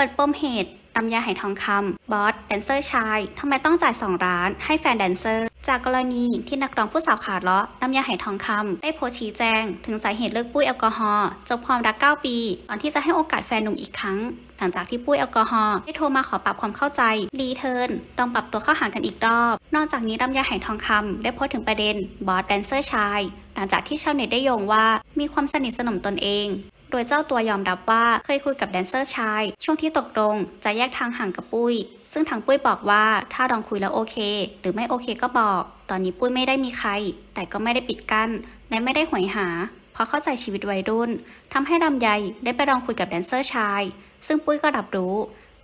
เปิดปมเหตุตำยาไหทองคำบอสแดนเซอร์ชายทำไมต้องจ่าย2ล้าน ให้แฟนแดนเซอร์ จากกรณีที่นักร้องผู้สาวขาเลาะตำยาไหทองคำได้โพสชี้แจง ถึงสาเหตุเลิกปุ้ยแอลกอฮอล์จบความรัก 9 ปีก่อนที่จะให้โอกาสแฟนหนุ่มอีกครั้ง หลังจากที่ปุ้ยแอลกอฮอล์ได้โทรมาขอปรับความเข้าใจ รีเทิร์นลองปรับตัวเข้าหากันอีกรอบ นอกจากนี้ลำยาไหทองคำได้โพสถึงประเด็นบอสแดนเซอร์ชาย หลังจากที่ชาวเน็ตได้โยงว่ามีความสนิทสนมตนเอง โดยเจ้าตัวยอมรับว่าเคยคุยกับแดนเซอร์ชาย ช่วงที่ตกลงจะแยกทางห่างกับปุ้ย ซึ่งทางปุ้ยบอกว่าถ้าลองคุยแล้วโอเค หรือไม่โอเคก็บอก ตอนนี้ปุ้ยไม่ได้มีใคร แต่ก็ไม่ได้ปิดกั้นและไม่ได้หวยหา เพราะเข้าใจชีวิตวัยรุ่นทำให้ลำไยได้ไปลองคุยกับแดนเซอร์ชาย ซึ่งปุ้ยก็รับรู้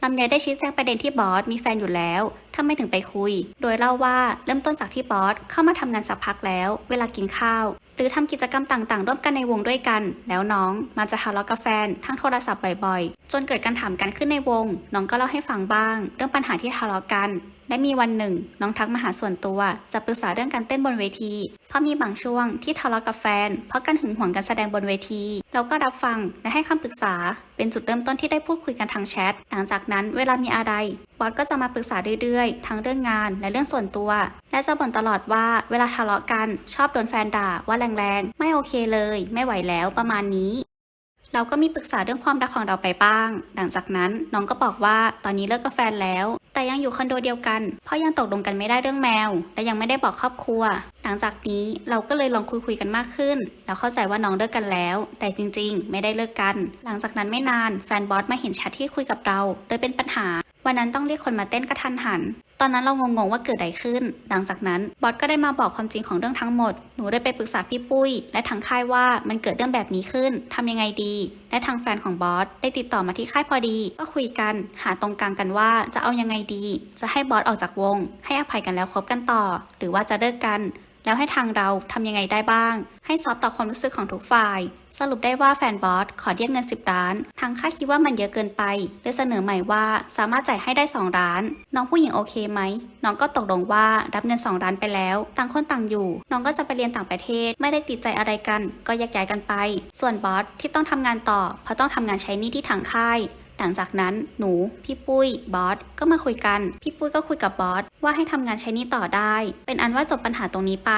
ลำไยได้ชี้แจงประเด็นที่บอสมีแฟนอยู่แล้วทำไมถึงไปคุย โดยเล่าว่าเริ่มต้นจากที่บอสเข้ามาทำงานสักพักแล้ว เวลากินข้าว หรือทำกิจกรรมต่างๆ ร่วมกันในวงด้วยกัน แล้วน้องมาจะทะเลาะกับแฟนทั้งโทรศัพท์บ่อยๆ จนเกิดการถามกันขึ้นในวง น้องก็เล่าให้ฟังบ้าง เรื่องปัญหาที่ทะเลาะกัน และมีวันหนึ่ง น้องทักมาหาส่วนตัว จะปรึกษาเรื่องการเต้นบนเวที เพราะมีบางช่วงที่ทะเลาะกับแฟน เพราะการหึงหวงการแสดงบนเวที เราก็รับฟังและให้คำปรึกษา เป็นจุดเริ่มต้นที่ได้พูดคุยกันทางแชท หลังจากนั้นเวลามีอะไรบอสก็จะมาปรึกษาเรื่อยๆ ทั้งเรื่องงานและเรื่องส่วนตัว และจะบ่นตลอดว่าเวลาทะเลาะกันชอบโดนแฟนด่าว่าแรงๆ ไม่โอเคเลย ไม่ไหวแล้วประมาณนี้ เราก็มีปรึกษาเรื่องความรักของเราไปบ้าง หลังจากนั้นน้องก็บอกว่าตอนนี้เลิกกับแฟนแล้ว แต่ยังอยู่คอนโดเดียวกัน เพราะยังตกลงกันไม่ได้เรื่องแมว และยังไม่ได้บอกครอบครัว หลังจากนี้เราก็เลยลองคุยคุยๆกันมากขึ้น แล้วเข้าใจว่าน้องเลิกกันแล้ว แต่จริงๆ ไม่ได้เลิกกัน หลังจากนั้นไม่นานแฟนบอสมาเห็นแชทที่คุยกับเราเลยเป็นปัญหา วันนั้นต้องเรียกคนมาเต้นกระทันหัน ตอนนั้นเรางงๆว่าเกิดอะไรขึ้น หลังจากนั้นบอสก็ได้มาบอกความจริงของเรื่องทั้งหมด หนูได้ไปปรึกษาพี่ปุ้ย และทางค่ายว่ามันเกิดเรื่องแบบนี้ขึ้นทำยังไงดี และทางแฟนของบอสได้ติดต่อมาที่ค่ายพอดี ก็คุยกันหาตรงกลางกันว่าจะเอายังไงดี จะให้บอสออกจากวง ให้อภัยกันแล้วคบกันต่อ หรือว่าจะเลิกกัน แล้วให้ทางเราทำยังไงได้บ้าง ให้ซอฟต่อความรู้สึกของทุกฝ่าย สรุปได้ว่าแฟนบอสขอเรียกเงิน 10 ล้าน ทางค่าคิดว่ามันเยอะเกินไปเลยเสนอใหม่ว่าสามารถจ่ายให้ได้ 2 ล้าน น้องผู้หญิงโอเคไหม น้องก็ตกลงว่ารับเงิน 2 ล้านไปแล้ว ต่างคนต่างอยู่ น้องก็จะไปเรียนต่างประเทศ ไม่ได้ติดใจอะไรกัน ก็แยกย้ายกันไป ส่วนบอสที่ต้องทำงานต่อเพราะต้องทำงานใช้หนี้ที่ทางค่าย หลังจากนั้นหนู พี่ปุ้ย บอส ก็มาคุยกัน พี่ปุ้ยก็คุยกับบอสว่าให้ทำงานใช้นี้ต่อได้ เป็นอันว่าจบปัญหาตรงนี้ไป